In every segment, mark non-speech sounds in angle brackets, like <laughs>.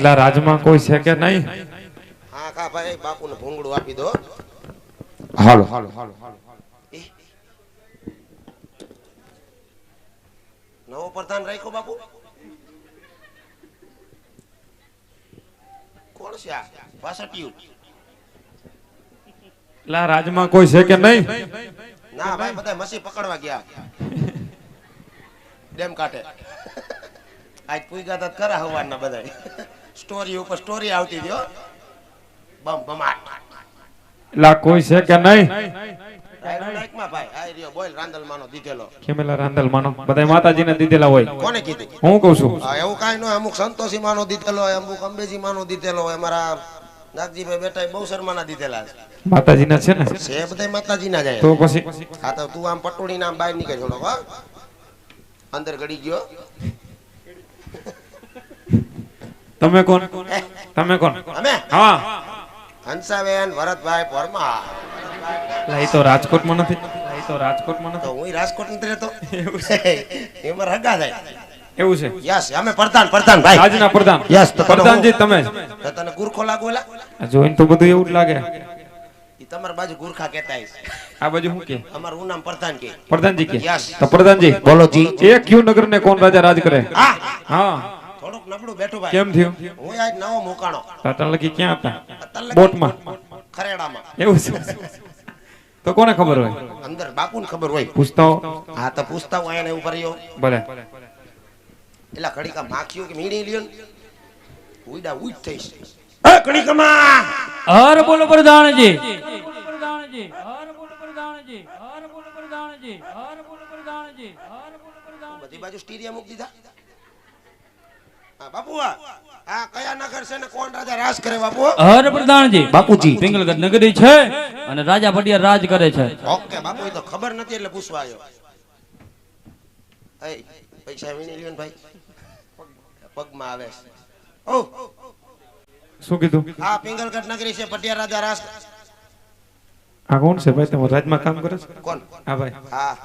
એટલે રાજમાં કોઈ છે કે નહીં? હા કા ભાઈ બાપુને ભૂંગળું આપી દો. હાલો હાલો હાલો હાલો. નવો પ્રધાન રાખ્યો બાપુ? કોણ છે આ? વાસટિયું લા રાજમાં કોઈ છે કે નહીં? ના ભાઈ બધા મસી પકડવા ગયા. ડેમ કાટે આજ ગયા તા ખરા હવારના બધા સ્ટોરી ઉપર સ્ટોરી આવતી હતી બમ બમાટ. લા કોઈ છે કે નહીં? માતાજીને દીધેલા હોય. કીધી? હું કહું છું. હા એવું કાંઈ ન અમુક સંતોષી માનો દીધેલો હોય અમુક અંબેજી માનો દીધેલો હોય અમારા નાગજીભાઈ બેટા બહુ શર્માના દીધેલા છે. માતાજીના છે ને? છે બધા માતાજી જાય તો પછી? હા તો તું આમ પટોળી નામ બહાર નીકળ થોડો અંદર ગડી ગયો. તમે કોણ? તમે કોણ? અમે? હા. હંસાબેન ભરતભાઈ પરમાર. લઈ તો રાજકોટમાં નથી. લઈ તો રાજકોટમાં નથી. હું રાજકોટ નથી રહેતો. <laughs> એમાં રગા થાય. એવું છે. યસ અમે પ્રધાન પ્રધાન ભાઈ. આજના પ્રધાન. યસ તો પ્રધાનજી તમે. તને ગુરખો લાગોલા જોઈને તો બધું એવું જ લાગે. ઈ તમારી બાજુ ગુરખા કહેતા હશે. આ બાજુ શું કે? અમારું નામ પ્રધાન કે. પ્રધાનજી કે. તો પ્રધાનજી બોલો જી. એક ક્યુ નગર ને કોણ રાજા રાજ કરે? હા. હા. નબળું બેઠું ભાઈ. કેમ થયું? હું આજ નવો મુકાણો. તાતા લગી ક્યાં હતા? બોટમાં. ખરેડામાં. એવું છે. તો કોને ખબર હોય? અંદર બાપુને ખબર હોય. પૂછતો હા. તો પૂછતા હોય એને ઉપર રહ્યો ભલે. એટલે ઘડીકા માખ્યું કે મીણી લ્યો ને. ઉઈડા ઉઈડ થઈશ. એ ઘડીકામાં હર બોલો પ્રધાનજી પ્રધાનજી હર બોલો પ્રધાનજી હર બોલો પ્રધાનજી હર બોલો પ્રધાનજી હર બોલો પ્રધાનજી બધી બાજુ સ્ટીરિયા મૂકી દીધા. બાપુ આ આ કયા નગર છે ને કોણ રાજા રાજ કરે બાપુ? હર પ્રધાનજી. બાપુજી. પિંગલગઢ નગરી છે અને રાજા પડિયા રાજ કરે છે. ઓકે બાપુ એ તો ખબર નથી એટલે પૂછવા આવ્યો. એ પૈસા વીણી લ્યો ને ભાઈ. પગમાં આવે ઓ. શું કીધું? આ પિંગલગઢ નગરી છે પટિયા રાજા રાજ. આ કોણ છે ભાઈ? તમે રાજમાં કામ કરે છે? કોણ? હા ભાઈ. હા.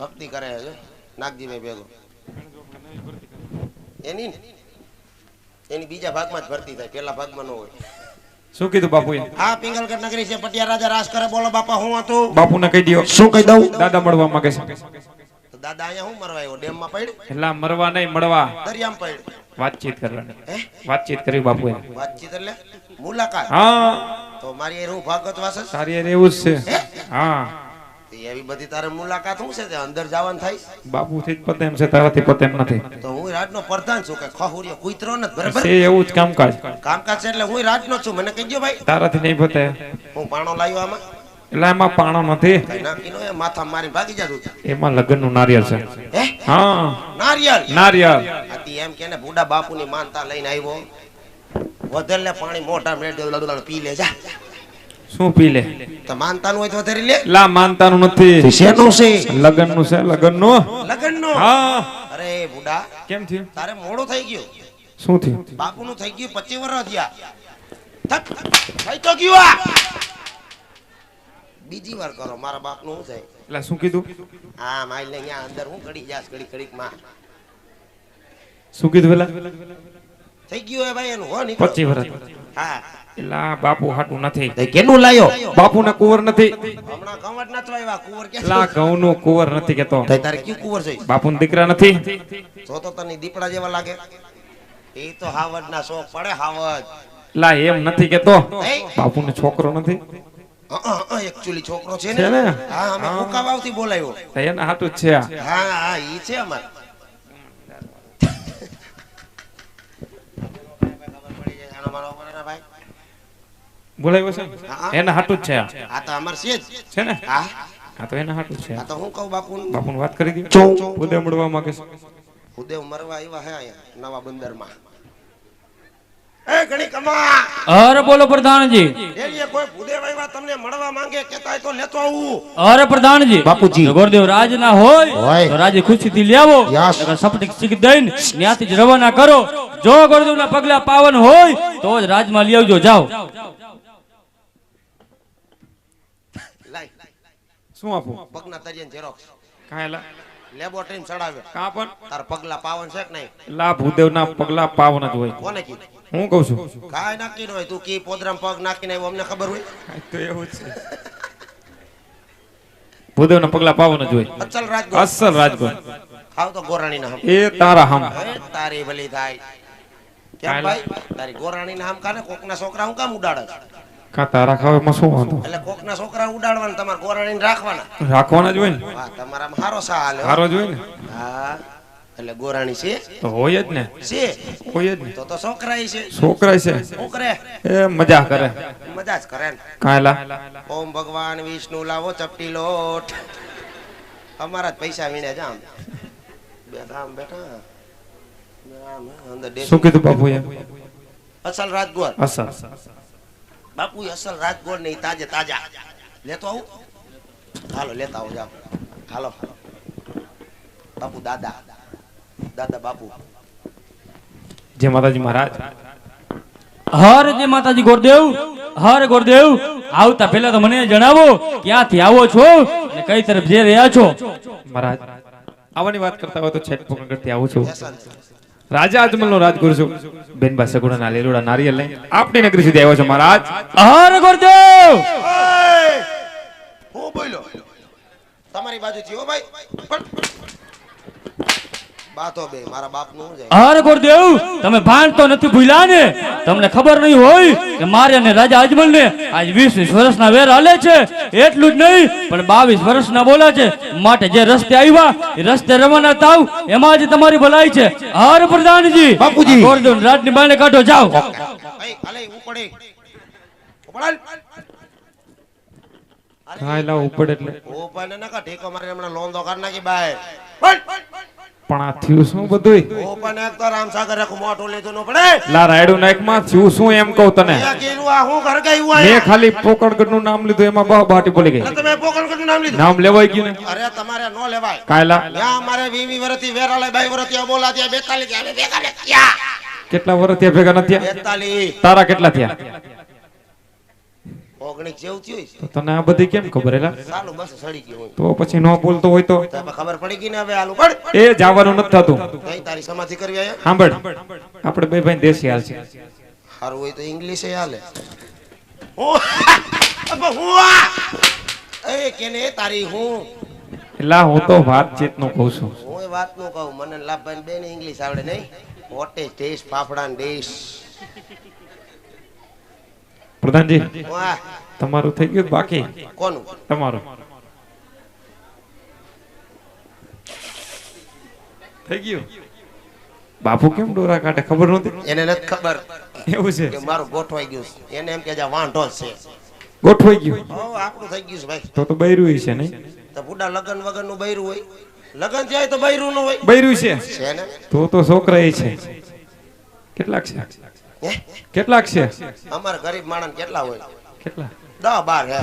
ભક્તિ કરે છે નાગજીભાઈ ભેગો. એની ને? એની બીજા ભાગમાં જ ભરતી થાય પેલા ભાગમાં ન હોય. શું કીધું બાપુએ? આ પિંગલગઢ નગરી છે પટિયા રાજા રાજ કરે બોલો બાપા હું હતું બાપુને કહી દો શું કહી દઉં? દાદા મળવા માંગે છે. દાદા અહીંયા હું મરવા આવ્યો? ડેમમાં પડ એટલે આ મરવા નહીં મળવા. દરિયામાં પડ્યો. વાતચીત કરવાની. વાતચીત કરી બાપુએ. વાતચીત એટલે મુલાકાત. હા. તો મારી એ હું ભાગવત વાસ? તારી એવું જ છે. હા. એવી બધી તારે મુલાકાત હું છે તે અંદર જવાનું થાય? બાપુ થી પતે એમ છે તારાથી પતે એમ નથી. તો હું રાજનો પ્રધાન છું કે ખહુરિયો કુતરો નથી બરાબર? છે એવું જ કામકાજ. કામકાજ છે એટલે હું રાજનો છું મને કહી દો ભાઈ. તારાથી નહીં પતે. હું પાણો લાવ્યો આમાં. એટલે એમાં પાણો નથી. નાખીનો એ માથા મારી ભાગી જાતું એમાં લગ્નનું નારિયેળ છે. હા? નારિયેળ? નારિયેળ. આતી એમ કે ને બુડા બાપુની માનતા લઈને આવ્યો. વધેલે પાણી મોઢા મેળ પી લે જા શું પી લે? તો માનતાનું હોય તો લે. લા માનતાનું નથી. શેનું છે? લગ્નનું છે લગ્નનું હા. અરે બુડા કેમ થયું? તારે મોડું થઈ ગયું. શું થયું? બાપુનું થઈ ગયું પચીસ વર્ષ થયા. થઈ તો ગયું આ. બીજી વાર કરો મારા બાપનું શું થાય? એટલે શું કીધું? હા માઈ લે અહીંયા અંદર હું ઘડી જાસ ઘડી ઘડીકમાં. શું કીધું પેલા? થઈ ગયું હે ભાઈ એનું હો નીકળો. પચી વર્ષ. હા. આ બાપુ હાટું નથી. તે કેનું લાયો? બાપુ ને કુંવર નથી. હમણાં કવટ ના આવ્યા કુંવર કે લા ઘઉં નું કુંવર નથી કેતો. તે તારે ક્યું કુંવર છે? બાપુ દીકરા નથી. તો તો તને દીપડા જેવા લાગે. એ તો હાવડ ના શોખ પડે હાવડ લા એમ નથી કેતો. બાપુ ને છોકરો નથી. એકચ્યુઅલી છોકરો છે ને? ને? હા અમે કુકાવાવથી બોલાયો. તો એના હાટું જ છે હા હા ઈ છે અમાર. <laughs> બોલાવ્યો છે? એના હાટું જ છે આ. આ તો અમાર છે જ. છે ને? હા. આ તો એના હાટું છે આ. તો હું કહું બાપુ બાપુ વાત કરી દીધી. ઉદય મળવા માંગે છે. ઉદેવ મરવા આવ્યા હે અહીંયા નવા બંદરમાં. એ ઘણી કમા! અરે બોલો પ્રધાનજી. એલીએ કોઈ ભૂદે આવ્યા તમને મળવા માંગે કેતા તો લેતો આવું? અરે પ્રધાનજી. બાપુજી. ગોરદેવ રાજ ના હોય હોય. તો રાજી ખુશીથી લેવો યસ. સપટી શીખ દઈને ત્યાંથી જ રવાના કરો. જો ગોરદેવ ના પગલા પાવન હોય તો જ રાજમાં લઈ આવજો. જાઓ લાય શું આપું? પગના તરિયન ઝેરોક્સ કાંઈ લેબોરેટરી માં ચડાવે. કા પણ? તાર પગલા પાવન છે કે નહીં? લા ભૂદેવના પગલા પાવન જ હોય. કોને કી હું કહું છું. કાંઈ નાખી હોય. તું કી પોદરામ પગ નાખીને આવ્યો અમને ખબર હોય? તો એવું છે. ભૂદેવના પગલા પાવન જ હોય. અચલ રાજગોર. અસલ રાજકોટ ખાવ તો ગોરાણીના હમ. એ તારા હમ. તારી ભલી થાય. કેમ ભાઈ? તારી ગોરાણીના હમ કાને? કોકના છોકરા હું કામ ઉડાડે છે? કા એમાં શું વાંધો? એટલે કોકના છોકરા ઉડાડવાના તમારે ગોરાણીને રાખવાના. રાખવાના જ હોય ને? હા તમારામાં હારો સા હાલે હારો જ હોય ને? હા એટલે ગોરાણી છે? તો હોય જ ને. છે? હોય જ ને. તો તો છોકરા છે. છોકરા છે. છોકરે? એ મજા કરે. મજા જ કરે ને. કાયલા ઓમ ભગવાન વિષ્ણુ લાવો ચપટી લોટ. અમારા જ પૈસા વીણે જામ બેઠા. બેઠા શું. કીધું બાપુ એમ અસલ રાજગોર અસલ. બાપુ અસલ રાજગોર નહીં તાજે તાજા. લેતો આવું? હાલો લેતા આવો જાઓ. હાલો. બાપુ દાદા. દાદા બાપુ. જય માતાજી મહારાજ. હર જય માતાજી ગોરદેવ. હર ગોરદેવ. આવતા પહેલા તો મને જણાવો ક્યાંથી આવો છો અને કઈ તરફ જઈ રહ્યા છો? મહારાજ આવવાની વાત કરતા હોય તો છેટથી આવું છું. રાજા અજમલનો રાજગુરુ છું. બેનબા સગુણાના લીલુડા નારિયેલ લઈ આપણી નગરી સુધી આવ્યો છો મહારાજ. હર ગોરદેવ! હું બોલ્યો. તમારી બાજુ જીવો ભાઈ. પણ બાતો બે મારા બાપનું હું જાય? હર ગોરદેવ તમે ભાન તો નથી ભૂલ્યા ને? તમને ખબર નહીં હોય કે મારે અને રાજા અજમલ ને આજ વીસ વીસ વર્ષના વેર હાલે છે. એટલું જ નહીં પણ બાવીસ વર્ષના બોલા છે. માટે જે રસ્તે આવ્યા એ રસ્તે રવાના થાવ એમાં જ તમારી ભલાઈ છે. હર પ્રધાનજી બાપુજી. ગોરદેવ રાતની બાને કાઢો જાઓ. ભાઈ ઉપડ. એટલે. ઉપડાલ ના કા ઠેકો મારે હમણાં લોન કર નાખી બાય. પણ પણ આ થયું શું બધુંય? ઓપાને એક તો રામસાગર એક મોટો લેજો ન પડે. લા રાયડું નાયકમાં થયું શું એમ કહું તને? કીધું આ હું ઘર ગઈ હું મેં ખાલી પોકળગઢનું નામ લીધું એમાં બહુ બાટી બોલી ગઈ. તમે તમે પોકળગઢનું નામ લીધું? નામ લેવાય ગયું ને? અરે તમારે નો લેવાય. કાયલા. ત્યાં અમારે વીવી વર્ષથી વેરાલે બાઈ વર્ષથી બોલા ત્યાં બેતાલી ત્યાં અમે ભેગા ભેગા કેટલા વર્ષ ભેગા નથી થયા? બેતાલી તારા કેટલા થયા? ઓગણીસ જેવું થયું છે. તને આ બધી કેમ ખબર એલા? સાલું બસ સડી ગયું હું. તો પછી ન બોલતો હોય તો? ખબર પડી ગઈ ને હવે આલું પડ. એ જવાનું નથી થતું. કઈ તારી સમાધિ કરવી આયા? સાંભળ આપણે બે ભાઈ દેશી હાલ છે. સારું હોય તો ઇંગ્લિશ હાલે. એ કેને તારી હું? લા હું તો વાતચીતનું કહું છું. હું વાતનું કહું મને લાભભાઈ બેન ઇંગ્લિશ આવડે નહીં. વોટ ઇઝ ફાફડા ને ડીશ પ્રધાનજી હું તમારું થઈ ગયું બાકી. કોનું? તમારું. થઈ ગયું? બાપુ કેમ ડોરા કાઢે? ખબર નહોતી? એને નથી ખબર. એવું છે? કે મારું ગોઠવાઈ ગયું છે. એને એમ કે જા વાંઢો જ છે. ગોઠવાઈ ગયું? હો આપણું થઈ ગયું છે ભાઈ. તો તો બૈરું છે નહીં? તો બુડા લગન વગરનું બૈરું હોય. લગન જાય તો બૈરું નું હોય. બૈરું છે? છે ને? તો તો છોકરા એ છે. કેટલાક છે? કેટલાક છે? અમારા ગરીબ માણસ કેટલા હોય? કેટલા? દસ બાર હે.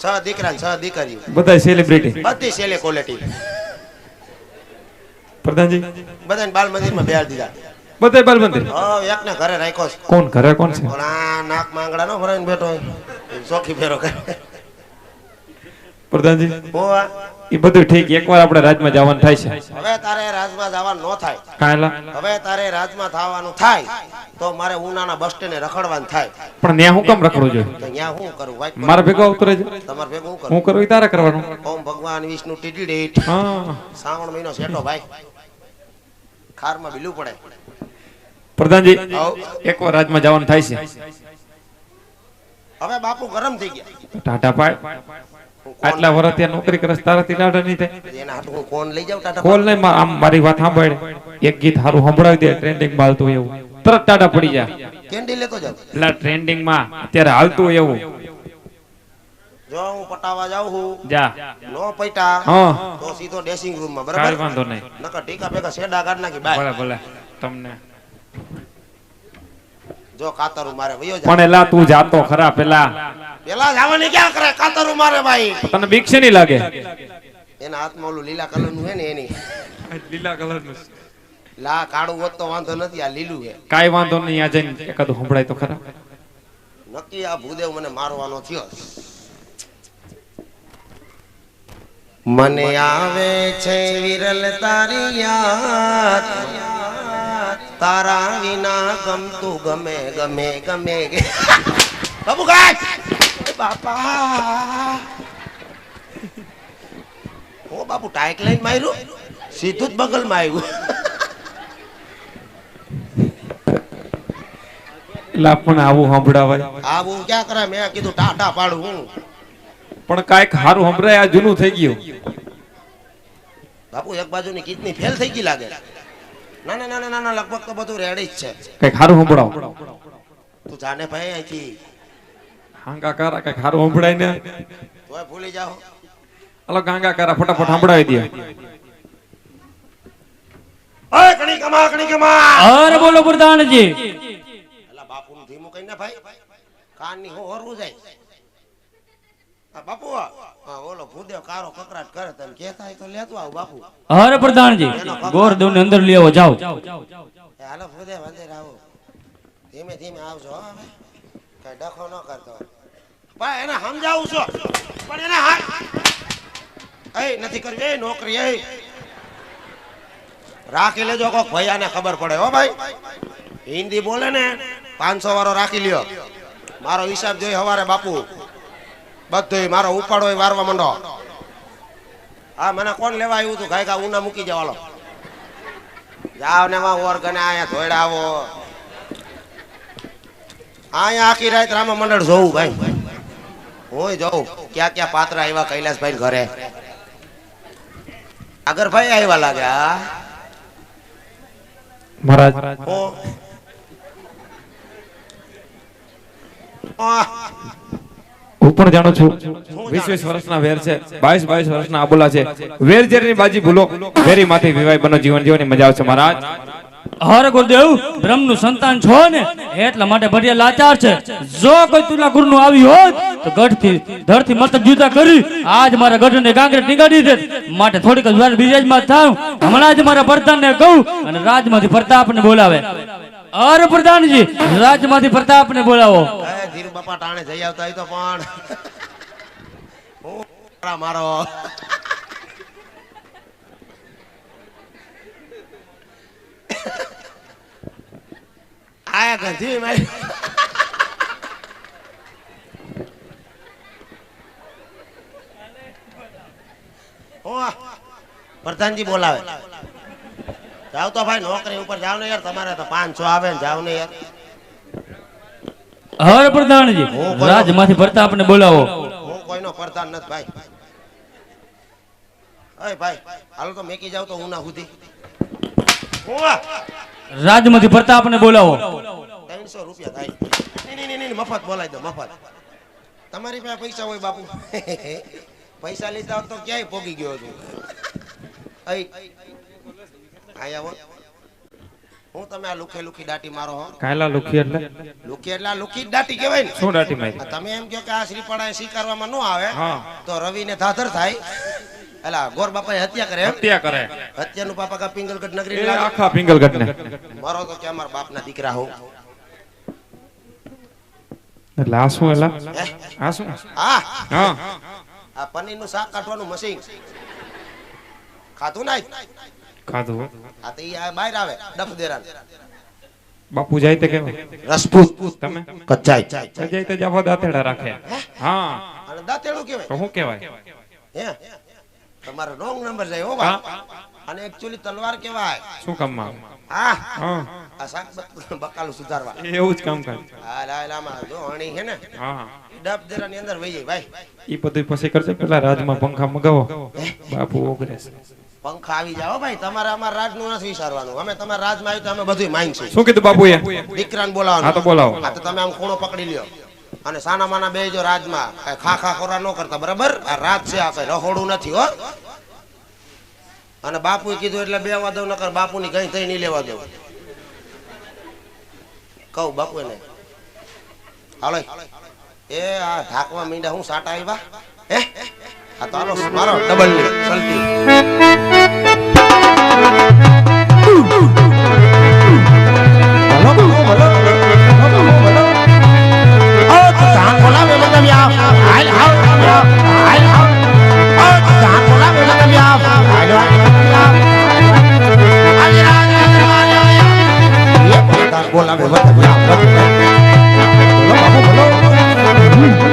છ દીકરા છ દીકરી બધા સેલિબ્રિટી બધી સેલે ક્વોલિટી પ્રધાનજી? બધાને બાલ મંદિરમાં બેહાડી દીધા. બધે બાલ મંદિર? હા એકને ઘરે રાખ્યો છે. કોણ? ઘરે કોણ છે? આ નાક માંગડા નો ભરાઈને બેઠો ચોખી ફેરો કરે. પ્રધાનજી? બોવા. એ બધું ઠીક એકવાર આપણે રાજમાં જવાનું થાય છે. હવે તારે રાજમાં જવાનું ન થાય. કાયલા હવે તારે રાજમાં થવાનું થાય તો મારે ઉનાના બસ સ્ટેન્ડે રખડવાનું થાય. પણ ત્યાં હું કેમ રખડું જોઈએ? તો અહીંયા શું કરું ભાઈ મારા ભેગો ઉતરે છે તમારે ભેગું શું હું કરું કરું તારે કરવાનું? ઓમ ભગવાન વિષ્ણુ ટીટીડેટ હા. શ્રાવણ મહિનો સેટો ભાઈ. ખારમાં બીલું પડે. પ્રધાનજી એકવાર રાજમાં જવાનું થાય છે. હવે બાપુ ગરમ થઈ ગયા. ટાટા હું કોણ- આટલા વર્ષ ત્યાં નોકરી કરે તારાથી લાડે નહીં થાય. એના હાથ હું કોણ લઈ જાઉં ટાટા કોલ નહીં આમ મારી વાત સાંભળે. એક ગીત સારું સંભળાવી દે ટ્રેન્ડિંગમાં હાલતું એવું. તરત ટાટા પડી જાય કેન્ડી લેતો જાવ એટલે ટ્રેન્ડિંગમાં અત્યારે હાલતું એવું. જો હું પટાવા જાઉં છું. જા. નો પૈટા હા. તો સીધો ડ્રેસિંગ રૂમમાં બરાબર? બરાબર વાંધો નહીં. નકર ટીકા ભેગા શેડા કાઢ નાખી બાય. ભલે ભલે. તમને. જો કાતરું મારે વયો જા પણ એલા તું જાતો ખરા પેલા. પેલા જવાની ક્યાં કરે? કાતરું મારે ભાઈ. તને બીક છે નહીં લાગે? એના હાથમાં ઓલું લીલા કલરનું હે ને એની. લીલા કલરનું લા કાળું હોત તો વાંધો નથી આ લીલું હે કાઈ વાંધો નહીં આ જઈને એકાદું સંભળાય તો ખરા. નક્કી આ ભૂદેવ મને મારવાનો થયો. મને આવે છે વિરલ તારી યાદ. તારા વિના ગમતું ગમે ગમે ગમે. બાબુ ગાય એ બાપા. ઓ બાપુ ટાઈક લઈને માર્યું? સીધું જ બગલમાં આવ્યું. લા પણ આવું સંભળાવાય. આવું ક્યાં કરે મેં કીધું ટાટા પાડું. હું પણ કાંઈક હારું સંભળાય આ જૂનું થઈ ગયું. બાપુ એક બાજુની કિડની ફેલ થઈ ગઈ લાગે. ના ના ના ના ના લગભગ તો બધું રેડી જ છે. કંઈક હારું સંભળાવો. તું જાને ભાઈ અહીંથી. હાંગા કારા કઈ ખારું સંભળાય ને? તોય ભૂલી જાઓ. હાલો ગાંગા કારા ફટાફટ સંભળાવી દે અરે કણી કમા કણી કમા અરે બોલો પ્રધાનજી. એલા બાપુનું ધીમું કઈ ને ભાઈ? કાનની હું હરવું જાય? આ બાપુ ઓલો ભૂદેવ કારો કકરાટ કરે તને કહેતા તો લેતો આવ બાપુ. અરે પ્રધાનજી ગોરદેવ ને અંદર લેવો જાઓ. એ હાલો ભૂદેવ અંદર આવો. ધીમે ધીમે આવજો હો હવે. કઈ ડખો ન કરતો. પણ એને સમજાવું છો. પણ એને એ નથી કરવી. એ નોકરી એ રાખી લેજો કોક ભૈયાને ખબર પડે. હો ભાઈ. હિન્દી બોલે ને, પાંચસો વાળો રાખી લ્યો. મારો હિસાબ જોઈ હવારે બાપુ. બધું મારો ઉપાડો વારવા માંડો. હા, મને કોણ લેવા આવ્યું તું? ગાય ગા ઉના મૂકી જવાલો જાવ ને માં ઓર ગને ધોયડા આવો. આયા આખી રાત રામા મંડળ જોવું, ભાઈ. હું જાઉં. ક્યાં ક્યાં પાત્ર આવ્યા કૈલાસભાઈ ઘરે? આગરભાઈ આવ્યા લાગ્યા. મહારાજ. હું પણ જાણું છું. વીસ વીસ વર્ષના વેર છે. બાવીસ બાવીસ વર્ષના આબોલા છે. વેર ઝેરની બાજી ભૂલો વેરી માથી વિવાહ બનો જીવન જીવવાની મજા આવશે મહારાજ. અરે ગુરુદેવ બ્રહ્મનું સંતાન છો ને? એટલા માટે ભરિયા લાચાર છે. જો કોઈ તુલા ગુરુ નું આવી હોત, તો ગઢથી ધરતી મત જુદા કરી, આજ મારા ગઢ ને ગાંગરે નીકળી દે. માટે થોડીક વાર બિરાજમાં થાવ હમણાં જ મારા પ્રધાન ને કહું અને રાજમાંથી પ્રતાપ ને બોલાવે. અરે પ્રધાનજી, રાજમાંથી પ્રતાપ ને બોલાવો. ધીરુ બાપા ટાણે જઈ આવતા તો પણ. <laughs> મારા. <laughs> આયા ગંધી મારી. પ્રધાનજી બોલાવે. જાવ તો ભાઈ નોકરી ઉપર જાવ ને યાર તમારે તો પાંચસો આવે ને જાવ ને યાર. હર પ્રધાનજી રાજમાંથી પ્રતાપ ને બોલાવો. હું કોઈનો પ્રધાન નથી ભાઈ. ભાઈ હાલો તો મેકી જાવ તો ઉના સુધી ઉવા, રાજમાંથી પ્રતાપ ને બોલાવો. ત્રણસો રૂપિયા થાય. મફત બોલાવી દો મફત. તમારી પાસે પૈસા હોય બાપુ. <laughs> પૈસા લીધા તો ક્યાંય પોગી ગયો છું. આયા હો તમે આ લુખે લુખી દાટી મારો હો? કાયલા લુખી એટલે? લુખી એટલે લુખી દાટી કહેવાય ને. શું દાટી મારી? તમે એમ કહો કે આ શ્રીપાળાએ સ્વીકારવામાં ન આવે. તો રવિને ધાધર થાય. એલા ગોર બાપાએ હત્યા કરે હત્યા કરે. હત્યાનું પાપા કા પિંગલગઢ નગરી આખા પિંગલગઢ ને મારો તો કે અમારા બાપના દીકરા હો. એટલે આ શું એલા? આ શું? હા હા. આ પનીરનું શાક કાઢવાનું મશીન ખાધું નાય ખાધું આ તો આ બહાર આવે ડફ દેરા બાપુ જાય તે કેવા રસપૂત. તમે? કચાઈ. કચાઈ તે જાફો દાતેડા રાખે. હા? અને દાંતેડું કહેવાય તો શું કહેવાય હે? તમારો રોંગ નંબર જાય હો બા અને એક્ચ્યુઅલી તલવાર કહેવાય શું કામમાં? હા. હા. આ બક- બકાલું સુધારવા. એવું જ કામ કરે. હા લા લામાં જો અણી હે ને હા. ડબ દેરાની અંદર વહી જાય ભાઈ. ઈ બધું પછી કરશે પેલા રાજમાં પંખા મગાવો. બાપુ ઓગરે છે. પંખા આવી જાવ ભાઈ તમારે અમારા રાજનું નથી વિચારવાનું. અમે તમારા રાજમાં આવ્યું તો અમે બધું માંગશું શું કીધું બાપુએ? દીકરાને બોલાવવાનું. હા તો બોલાવો. હા તો તમે આમ ખૂણો પકડી લ્યો. અને સાના માના બે જો રાજમાં ખા ખા ખોરા ન કરતા બરાબર? આ રાજ છે આ કઈ રહોડું નથી હો. અને બાપુએ કીધું એટલે બે વાદવ ન કર બાપુની કઈ થઈ નહીં લેવા દઉં. કહું બાપુને હાલો. એ આ ઢાકવા મીંડા હું સાટા આવ્યા હે? આ તો આનો મારો ડબલની ચલતી બોલાવે બોલાવે બોલાવે બોલો બાપુ બોલો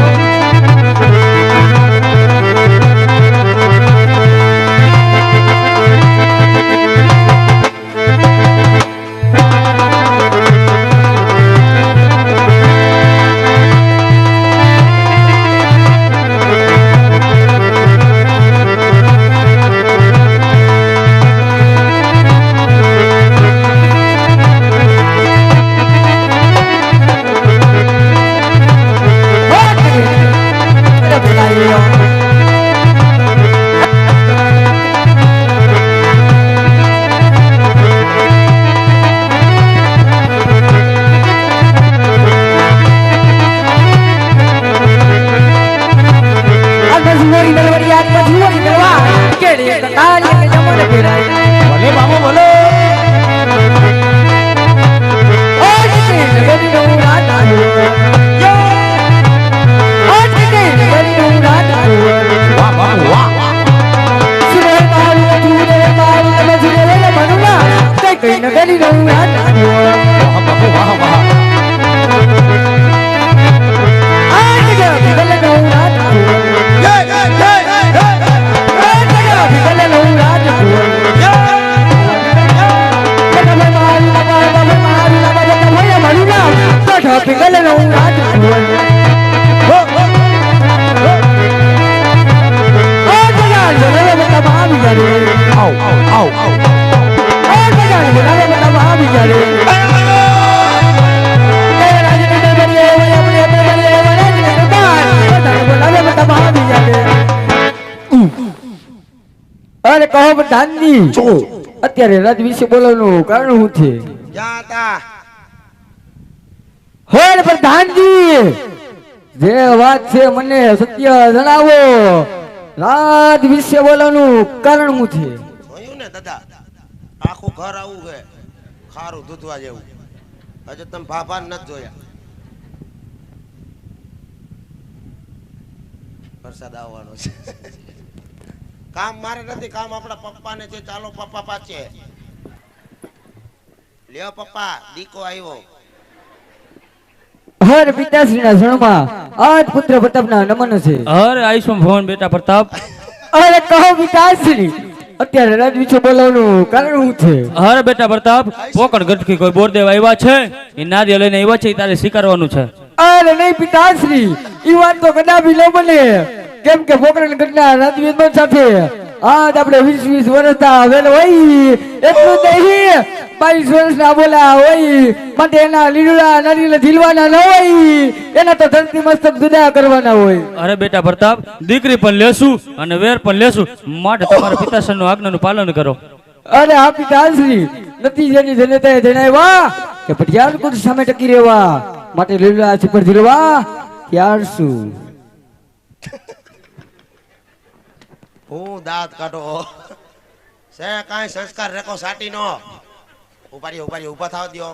શું અત્યારે રજ વિશે બોલવાનું કારણ શું છે? જ્યાં તા હોય પ્રધાનજી! જે વાત છે મને સત્ય જણાવો. રાજ વિશે બોલવાનું કારણ શું છે? જોયું ને દાદા આખું ઘર આવું છે ખારું દૂધવા જેવું. હજુ તમે ભાભા નથી જોયા. વરસાદ આવવાનો છે. કામ મારે નથી કામ આપણા પપ્પાને છે ચાલો પપ્પા પાછે. લ્યો પપ્પા દીકો આવ્યો હર પિતાશ્રીના શરણમાં આજ પુત્ર પ્રતાપના નમન છે. હર આયુષ્માન ભવન બેટા પ્રતાપ. અરે કહો પિતાશ્રી અત્યારે રાજવીછો વિશે બોલવાનું કારણ શું છે? હર બેટા પ્રતાપ પોકણ ગટકી કોઈ બોરદેવ આવ્યા છે? એ નારિયેળ લઈને આવ્યા છે તારે સ્વીકારવાનું છે. અરે નહીં પિતાશ્રી ઈ વાત તો કદાપી ન બને. કેમ કે પોકરણ ઘટના રાજવીર સાથે. આજ આપણે વીસ વીસ વર્ષના વેલ હોય. એટલું નહીં બાવીસ વર્ષના બોલા હોય. માટે એના લીલુડા નારિયેળ ઝીલવાના ન હોય. એના તો ધરતી મસ્તક જુદા કરવાના હોય. અરે બેટા પ્રતાપ દીકરી પણ લેશું અને વેર પણ લેશું. માટે તમારા પિતાશ્રીનું આજ્ઞાનું પાલન કરો. અરે આ પિતાશ્રી નથી જેની જનતાએ જણાવ્યા કે પટિયાલકોટ સામે ટકી રહેવા. માટે લીલા પર ઝીલવા. ત્યાર શું? હું દાંત કાઢો. સે કાંઈ સંસ્કાર રેકો સાટી નો ઉપાડી ઉપાડી ઊભા થાવ દ્યો.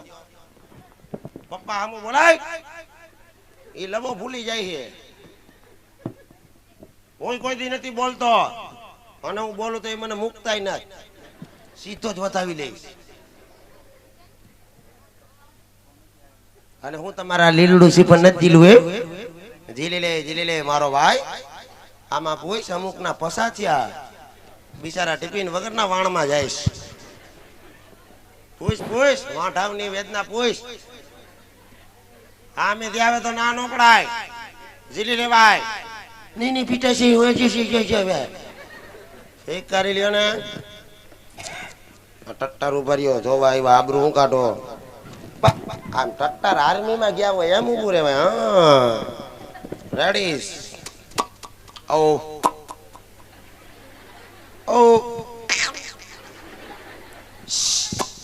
પપ્પા આમ બોલાય. એ લમો ભૂલી જાય છે. કોઈ કોઈ દી નથી બોલતો. અને હું બોલું તો એ મને મુકતાય ના સીધો જ બતાવી લઈશ. અને હું તમારા લીલડું સીપન નથી જીલું એ જીલી લે જીલી લે મારો ભાઈ. આમાં પોઈશ અમુક ના પસાચ્યા બિચારા ટિફિન વગરના વાણમાં જઈશ પૂછ પૂછ, વાંઢાવની વેદના પૂછ. આમે આવે તો ના નોકડાય જીલી લેવાય. ની ની પીટે છે હોય છે છે છે હવે? એક કરી લ્યો ને. ટટ્ટર ઉભર્યો જોવા આવ્યા, આબરૂ હું કાઢો. આમ ટટ્ટર આર્મી માં ગયા હોય, એમ ઉભું રહેવાય, હા. રેડી ઓ Oh.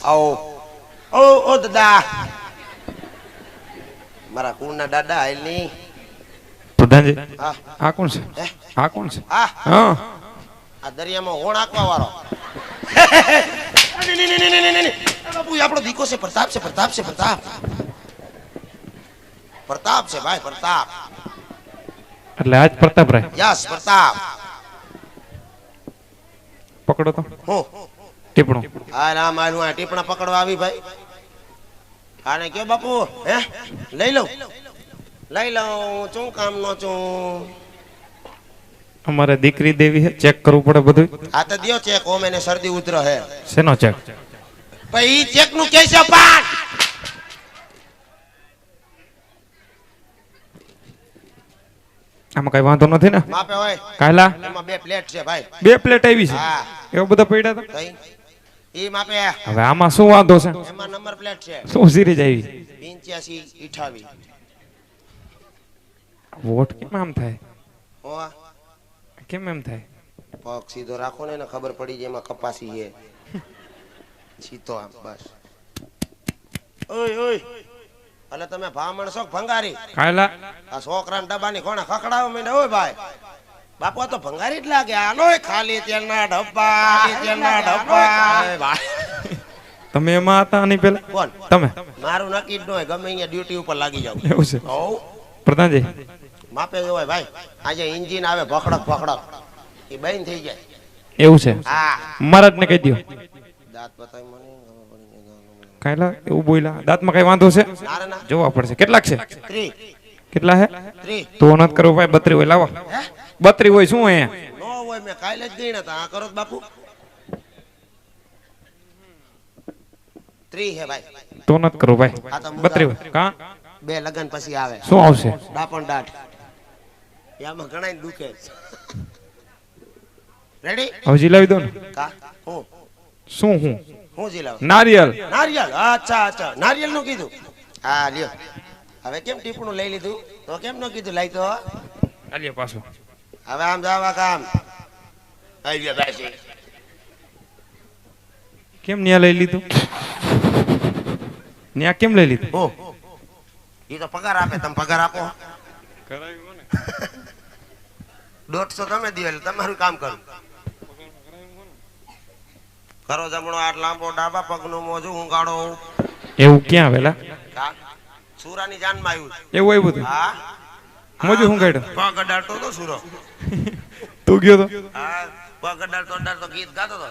Oh. Oh, oh દાદા મારા કુણના દાદા હાલની પ્રધાનજી આ કોણ છે? આ કોણ છે? આ હા. આ દરિયામાં હોણ આંકવા વાળો. બાપુ આપણો દીકો છે? પ્રતાપ છે પ્રતાપ છે પ્રતાપ. પ્રતાપ છે ભાઈ પ્રતાપ. એટલે આજ પ્રતાપરાય યસ પ્રતાપ. પકડો તો. હું. ટીપણું. હા રામ આનું આ ટીપણા પકડવા આવી ભાઈ. આને કે બાપુ? હે? લઈ લઉં. લઈ લઉં. શું કામ નો છું? અમારે દીકરી દેવી હે ચેક કરવું પડે બધું આ તો દિયો ચેક ઓમ એને શરદી ઉધર હે. શેનો ચેક ભાઈ ચેકનું કે છે આમાં કઈ વાંધો નથી ને? માપે હોય. કાયલા? એમાં બે પ્લેટ છે ભાઈ. બે પ્લેટ આવી છે? એવો બધા પડ્યા હતા? ઈ માપે. હવે આમાં શું વાંધો છે? એમાં નંબર પ્લેટ છે. શું સિરીજ આવી? પિંચ્યાસી અઠાવી વોટ કેમ આમ થાય? ઓ કેમ એમ થાય? પગ સીધો રાખો ને ખબર પડી જાય એમાં કપાસી છે. <laughs> સીધો આમ બસ. ઓય ઓય. એટલે તમે ભામણ છો ભંગારી? કાયલા. આ છોકરાના ડબ્બાની કોણે ખકડાવો માંડે ઓય ભાઈ. બાપુ તો ભંગારી જ લાગે. આનો ખાલી તેલના ડબ્બા ખાલી તેલના ડબ્બા. ઓય ભાઈ. તમે એમાં હતા આની પેલા? કોણ તમે? મારું નક્કી જ ન હોય ગમે અહીંયા ડ્યુટી ઉપર લાગી જાવ એવું છે? હોવ પ્રધાનજી. માપે જ હોય ભાઈ. આજે એન્જિન આવે ભખડક ભખડક. એ બંધ થઈ જાય. એવું છે? હા. મહારાજને કહી દો દાંત બતાવી મને. કાયલા? એવું બોલ્યા. દાંતમાં કઈ વાંધો છે? જોવા પડશે. કેટલાક છે? કેટલા હે? તો નત કરો ભાઈ બત્રી હોય. લાવો. બત્રી હોય શું અહીંયા? નો હોય મેં કાલે જ ગઈ નતા આ કરો બાપુ. ત્રી હે ભાઈ. તો કરવું ભાઈ. બત્રી હોય. કા? બે લગન પછી આવે. શું આવશે? ડાપણ દાઢ. એમાં ઘણા દુખે. રેડી હવે જીલાવી દો ને. કા? હું. શું હું? હું જીલાવ નારિયેલ. નારિયેલ? અચ્છા અચ્છા. નારિયેલનું કીધું. હા લ્યો. હવે કેમ ટીપણું લઈ લીધું? તો કેમ ન કીધું? લઈ તો. આલિયા પાછું. હવે આમ જાવા કામ. ન્યા લઈ લીધું? ન્યા કેમ લઈ લીધું? હો એ તો પગાર આપે તમે પગાર આપો. દોઢસો તમે દો એટલે તમારું કામ કરું. કરો જમણો આટ લાંબો ડાબા પગનું મોજું ઉંગાડો એવું ક્યાં વેલા સુરાની જાનમાં આવ્યું એવું આવ્યું હતું હા. મોજું હું. પગ અડાડતો તો સુરો. <laughs> તું ગયો તો? હા. પગ અડાડતો અડાડતો ગીત ગાતો તો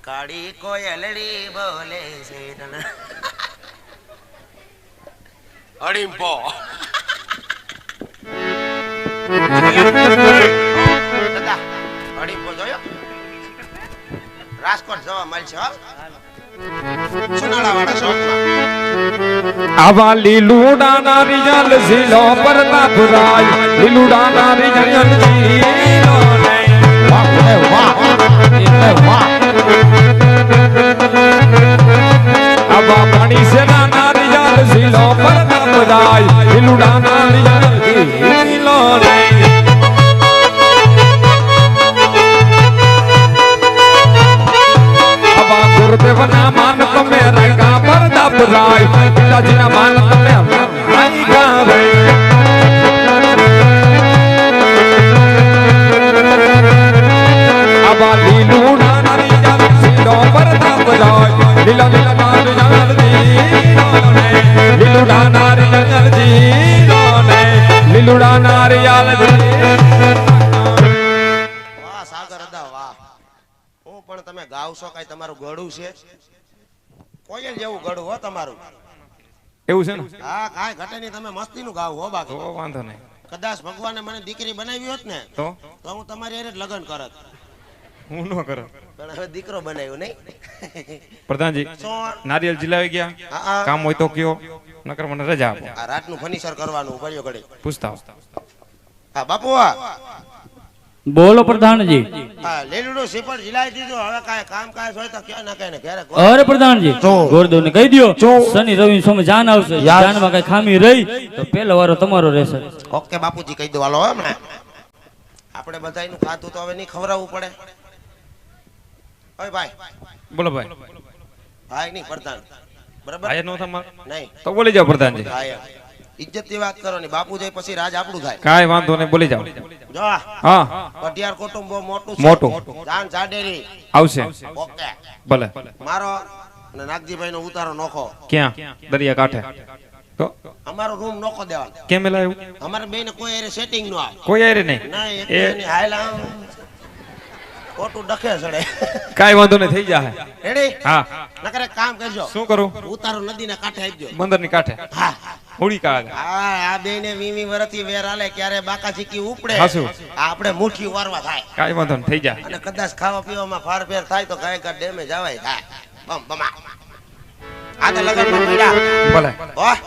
કાળી કોયલડી બોલે છે તને. અડીમ્પો. <laughs> રાજકોટ જવા મળશે. આવા લીલુડાના રિજલ ઝીલો પ્રતાપ રાજ લીલુડાના રિજલ ઝીલો આવા ગળું છે? કોયલ જેવું ગળું હો તમારું? એવું છે ને? હા કાંઈ ઘટે નહીં તમે મસ્તી નું ગાવ હો તો બાકી વાંધો નહીં. કદાચ ભગવાને મને દીકરી બનાવી હોત ને તો? તો હું તમારી હારે જ લગ્ન કરત. હું ન કરત. પણ હવે દીકરો બનાવ્યો નહીં. પ્રધાનજી નારિયેલ જીલાવી ગયા. હા. કામ હોય તો કયો નકર મને રજા આપો. આ રાતનું ફર્નિચર કરવાનું પડ્યો ઘડી પૂછતા હા બાપુ આ બોલો પ્રધાનજી. હા લીલુડું સીપડ જીલાઈ દીધું. હવે કાંઈ કામ કાજ હોય તો ક્યાં ના કઈ ને ઘેરે અરે પ્રધાનજી ગોરદેવ ને કહી દો શનિ રવિ સમય જાન આવશે. જાનમાં કઈ ખામી રહી તો પેલો વારો તમારો રહેશે. ઓકે બાપુજી કહી દો હાલો હો હમણાં. આપણે બધાયનું ખાધું તો હવે નહીં ખવડાવવું પડે. ઓય ભાઈ. બોલો ભાઈ. ભાઈ નહીં પ્રધાન. બરાબર? ભાઈ નો તમારે. નહીં. તો બોલી જાઓ પ્રધાનજી. ભાઈ ઇજ્જતની વાત કરો ને બાપુ જાય પછી રાજ આપણું થાય. કાઈ વાંધો નહીં બોલી જાઓ. જો હા. કઢિયાર કુટુંબ બહુ મોટું છે. મોટું. જાન જાડેરી આવશે. ઓકે. ભલે. મારો અને નાગજીભાઈ નો ઉતારો નોખો. ક્યાં? દરિયા કાંઠે તો? અમારો રૂમ નોખો દેવાનો. કેમ અમારે બે ને કોઈ સેટિંગ નો આવે. કોઈ આરે નહીં. ના એક એ એની હાયલા ખોટું ડખે ચડે કાઈ વાંધો નહીં થઈ જાય રેડી હા. નકરે કામ કરજો. શું કરું? ઉતારો નદીના કાંઠે આપજો. બંદરની કાંઠે? હા. હોળી કાળે. હા આ બે ને વીમી વરથી વેર આલે ક્યારે બાકા ચીકી ઉપડે. હાસુ. આ આપણે મુઠી વારવા થાય. કાઈ વાંધો નહીં થઈ જાય અને કદાચ ખાવા પીવામાં ફારફેર થાય તો કાઈ કા ડેમેજ આવાય થાય બમ બમા આ. તો લગનમાં મળ્યા ભલે. વાહ